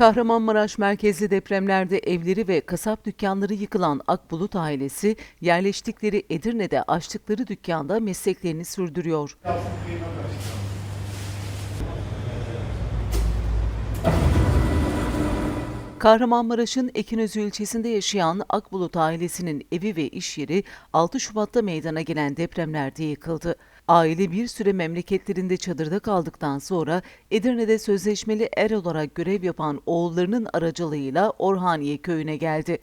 Kahramanmaraş merkezli depremlerde evleri ve kasap dükkanları yıkılan Akbulut ailesi yerleştikleri Edirne'de açtıkları dükkanda mesleklerini sürdürüyor. Kahramanmaraş'ın Ekinözü ilçesinde yaşayan Akbulut ailesinin evi ve iş yeri 6 Şubat'ta meydana gelen depremlerde yıkıldı. Aile bir süre memleketlerinde çadırda kaldıktan sonra Edirne'de sözleşmeli er olarak görev yapan oğullarının aracılığıyla Orhaniye köyüne geldi.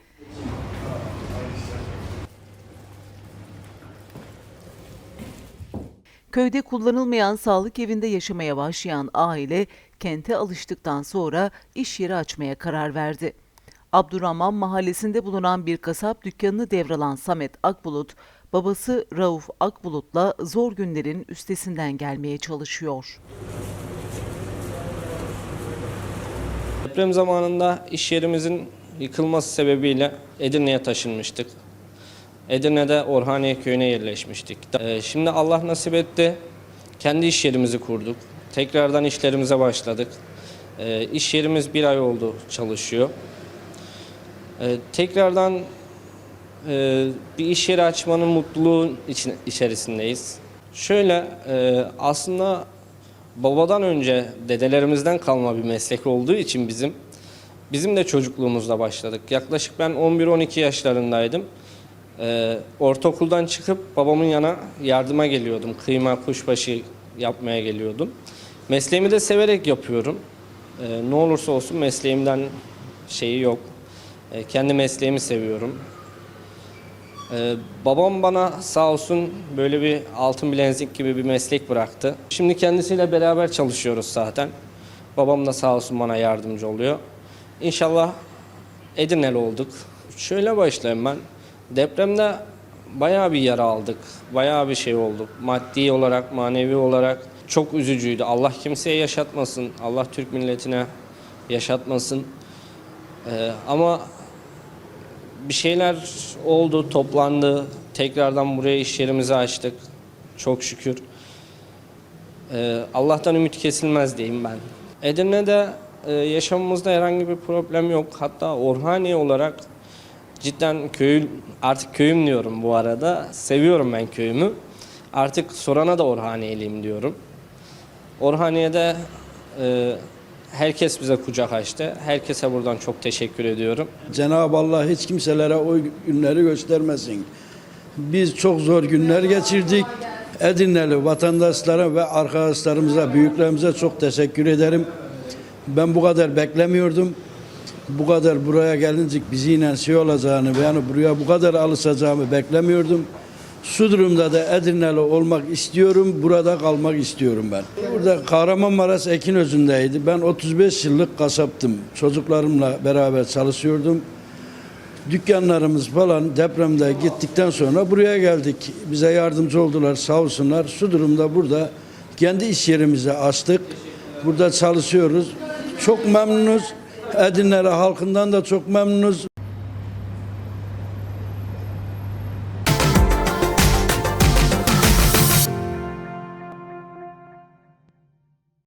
Köyde kullanılmayan sağlık evinde yaşamaya başlayan aile kente alıştıktan sonra iş yeri açmaya karar verdi. Abdurrahman mahallesinde bulunan bir kasap dükkanını devralan Samet Akbulut, babası Rauf Akbulut'la zor günlerin üstesinden gelmeye çalışıyor. Deprem zamanında iş yerimizin yıkılması sebebiyle Edirne'ye taşınmıştık. Edirne'de Orhaniye köyüne yerleşmiştik. Ee, Şimdi Allah nasip etti. Kendi iş yerimizi kurduk. Tekrardan işlerimize başladık. Ee, İş yerimiz bir ay oldu çalışıyor. Ee, Tekrardan e, bir iş yeri açmanın mutluluğu içerisindeyiz. Şöyle e, aslında babadan önce dedelerimizden kalma bir meslek olduğu için bizim bizim de çocukluğumuzda başladık. Yaklaşık ben 11-12 yaşlarındaydım. Ee, ortaokuldan çıkıp babamın yana yardıma geliyordum. Kıyma, kuşbaşı yapmaya geliyordum. Mesleğimi de severek yapıyorum. Ee, ne olursa olsun mesleğimden şeyi yok. Ee, kendi mesleğimi seviyorum. Ee, babam bana sağ olsun böyle bir altın bilezik gibi bir meslek bıraktı. Şimdi kendisiyle beraber çalışıyoruz zaten. Babam da sağ olsun bana yardımcı oluyor. İnşallah Edirneli olduk. Şöyle başlayayım ben. Depremde bayağı bir yara aldık. Bayağı bir şey oldu. Maddi olarak, manevi olarak çok üzücüydü. Allah kimseye yaşatmasın. Allah Türk milletine yaşatmasın. Ee, ama bir şeyler oldu, toplandı. Tekrardan buraya iş yerimizi açtık. Çok şükür. Ee, Allah'tan ümit kesilmez diyeyim ben. Edirne'de e, yaşamımızda herhangi bir problem yok. Hatta Orhaniye olarak cidden köyü artık köyüm diyorum bu arada. Seviyorum ben köyümü. Artık sorana da Orhaniyeliyim diyorum. Orhaniye'de e, herkes bize kucak açtı. Herkese buradan çok teşekkür ediyorum. Cenab-ı Allah hiç kimselere o günleri göstermesin. Biz çok zor günler geçirdik. Edirneli vatandaşlara ve arkadaşlarımıza, büyüklerimize çok teşekkür ederim. Ben bu kadar beklemiyordum. Bu kadar buraya gelince biziyle şey olacağını, yani buraya bu kadar alışacağımı beklemiyordum. Şu durumda da Edirneli olmak istiyorum, burada kalmak istiyorum ben. Burada Kahramanmaraş Ekinözü'ndeydi. Ben 35 yıllık kasaptım. Çocuklarımla beraber çalışıyordum. Dükkanlarımız falan depremde gittikten sonra buraya geldik. Bize yardımcı oldular sağ olsunlar. Şu durumda burada kendi iş yerimizi açtık. Burada çalışıyoruz. Çok memnunuz. Edirne halkından da çok memnunuz.